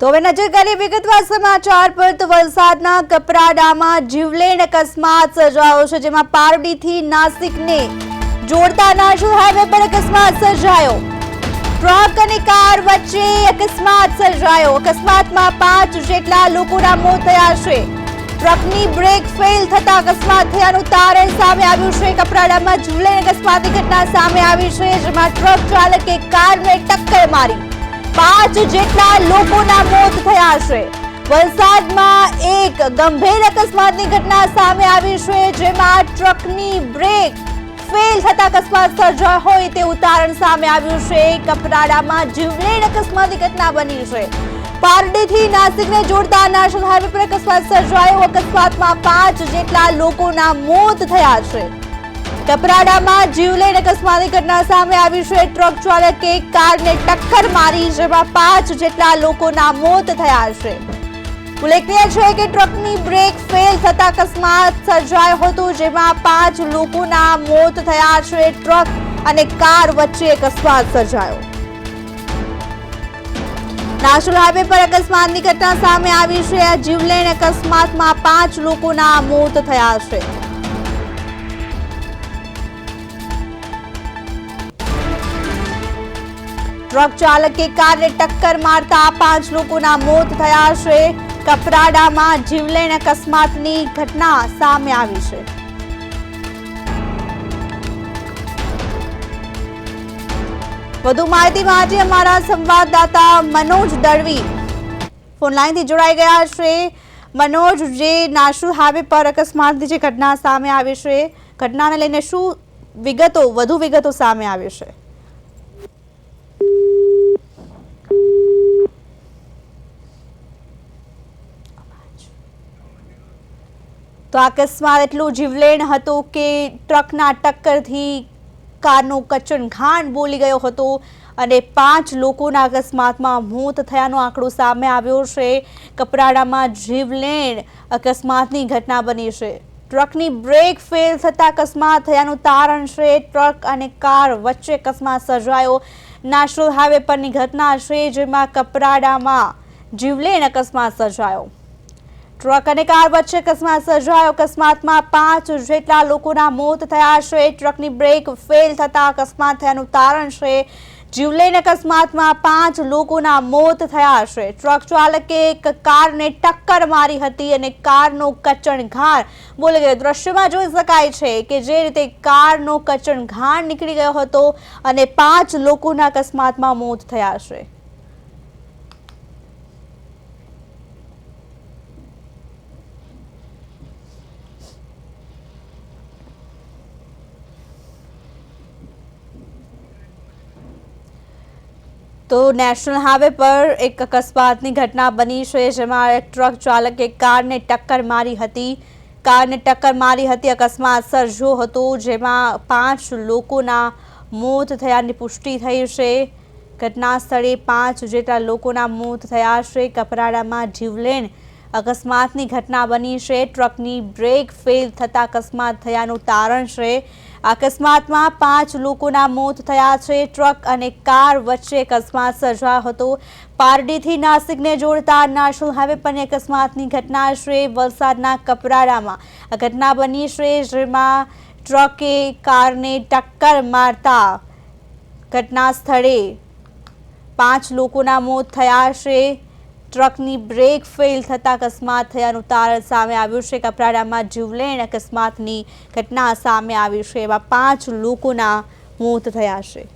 તો હવે નજર કરીએ વિગતવાર સમાચાર પર તો વલસાડના કપરાડામાં જીવલેણ અકસ્માત સર્જાયો છે, જેમાં પારડીથી નાસિકને જોડતા નેશનલ હાઈવે પર અકસ્માત સર્જાયો. ટ્રક અને કાર વચ્ચે અકસ્માત સર્જાયો. અકસ્માતમાં પાંચ જેટલા લોકોના મોત થયા છે. ટ્રકની બ્રેક ફેલ થતા અકસ્માત થયાનું તારણ સામે આવ્યું છે. કપરાડામાં જીવલેણ અકસ્માતની ઘટના સામે આવી છે, જેમાં ટ્રક ચાલકે કારને ટક્કર મારી. પાંચ જેટલા લોકોના મોત થયા છે. વલસાડમાં એક ગંભીર અકસ્માતની ઘટના સામે આવી છે, જેમાં ટ્રકની બ્રેક ફેલ થતા અકસ્માત સર્જાયો હોય તે ઉદાહરણ સામે આવ્યું છે. કપરાડામાં જીવલેણ અકસ્માતની ઘટના બની છે. પારડીથી નાસિકને જોડતા નેશનલ હાઈવે પર અકસ્માત સર્જાયો. અકસ્માતમાં પાંચ જેટલા લોકોના મોત થયા છે. કપરાડામાં જીવલેણ અકસ્માતની ઘટના સામે આવી છે. ટ્રક ચાલકે કારને ટક્કર મારી, જેમાં પાંચ જેટલા લોકોના મોત થયા છે. ઉલ્લેખનીય છે કે ટ્રકની બ્રેક ફેલ થતા અકસ્માત સર્જાયો હતો, જેમાં પાંચ લોકોના મોત થયા છે. ટ્રક અને કાર વચ્ચે અકસ્માત સર્જાયો. નાશુલ હાઈવે પર અકસ્માતની ઘટના સામે આવી છે. જીવલેણ અકસ્માતમાં પાંચ લોકોના મોત થયા છે. ટ્રક ચાલકે કારને ટક્કર મારતા પાંચ લોકોના મોત થયા છે. કપરાડામાં જીવલેણ અકસ્માતની ઘટના સામે આવી છે. વધુ માહિતી આજે અમારા સંવાદદાતા મનોજ દળવી ફોનલાઈનથી જોડાઈ ગયા છે. મનોજ, જે નાશુ હાઈવે પર અકસ્માતની જે ઘટના સામે આવી છે, ઘટનાને લઈને શું વિગતો, વધુ વિગતો સામે આવી છે? તો અકસ્માત એટલું જીવલેણ હતું કે ટ્રકના ટક્કરથી કારનો કચન ઘાણ બોલી ગયો હતો અને પાંચ લોકોના અકસ્માતમાં મોત થયાનો આંકડો સામે આવ્યો છે. કપરાડામાં જીવલેણ અકસ્માતની ઘટના બની છે. ટ્રકની બ્રેક ફેલ થતાં અકસ્માત થયાનું તારણ છે. ટ્રક અને કાર વચ્ચે અકસ્માત સર્જાયો. નેશનલ હાઈવે પરની ઘટના છે જેમાં કપરાડામાં જીવલેણ અકસ્માત સર્જાયો. ટ્રક અને કાર વચ્ચે અકસ્માત સર્જાયો. અકસ્માતમાં પાંચ જેટલા લોકોના મોત થયા છે. ટ્રકની બ્રેક ફેલ થતા અકસ્માત થયાનું તારણ છે. જીવલેણ અકસ્માતમાં પાંચ લોકોના મોત થયા છે. ટ્રક ચાલકે એક કારને ટક્કર મારી હતી અને કારનો કચણઘાર બોલી ગયો દ્રશ્યમાં જોઈ શકાય છે કે જે રીતે કારનો કચણ ઘાણ નીકળી ગયો હતો અને પાંચ લોકોના અકસ્માતમાં મોત થયા છે. તો નેશનલ હાઈવે પર એક અકસ્માતની ઘટના બની છે, જેમાં એક ટ્રક ચાલકે કારને ટક્કર મારી હતી. કારને ટક્કર મારી હતી, અકસ્માત સર્જ્યો હતો, જેમાં પાંચ લોકોના મોત થયાની પુષ્ટિ થઈ છે. ઘટના સ્થળે પાંચ જેટલા લોકોના મોત થયા છે. કપરાડામાં જીવલેણ અકસ્માતની ઘટના બની છે. ટ્રકની બ્રેક ફેલ થતાં અકસ્માત થયાનું તારણ છે. અકસ્માતમાં પાંચ લોકોના મોત થયા છે. ટ્રક અને કાર વચ્ચે અકસ્માત સર્જાયો હતો. પારડીથી નાસિકને જોડતા નેશનલ હાઈવે પરની અકસ્માતની ઘટના છે. વલસાડના કપરાડામાં આ ઘટના બની છે, જેમાં ટ્રકે કારને ટક્કર મારતા ઘટના સ્થળે પાંચ લોકોના મોત થયા છે. ટ્રકની બ્રેક ફેલ થતા અકસ્માત થયાનું તારણ સામે આવ્યું છે. કપરાડામાં જીવલેણ અકસ્માતની ઘટના સામે આવી છે. એમાં પાંચ લોકોના મોત થયા છે.